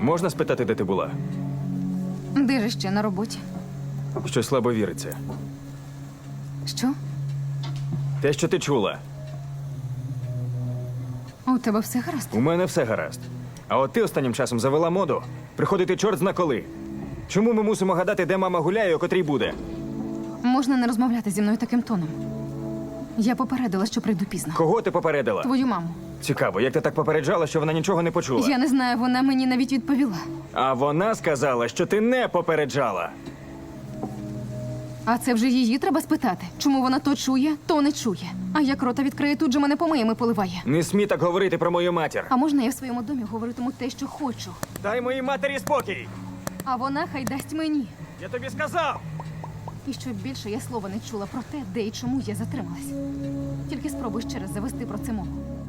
Можна спитати, де ти була? Де ще на роботі? Щось слабо віриться. Що? Те, що ти чула, У тебе все гаразд? у мене все гаразд. А от ти останнім часом завела моду приходити чорт зна коли. Чому ми мусимо гадати, де мама гуляє, о котрій буде? Можна не розмовляти зі мною таким тоном. Я попередила, що прийду пізно. Кого ти попередила? Твою маму. Цікаво, як ти так попереджала, що вона нічого не почула. Я не знаю, вона мені навіть відповіла. А вона сказала, що ти не попереджала. А це вже її треба спитати, чому вона то чує, то не чує. А як рота відкриє, тут же мене помиями поливає. Не смій так говорити про мою матір. А можна я в своєму домі говоритиму те, що хочу. Дай моїй матері спокій. А вона хай дасть мені. Я тобі сказав. І що більше я слова не чула про те, де і чому я затрималась. Тільки спробуй ще раз завести про це мову.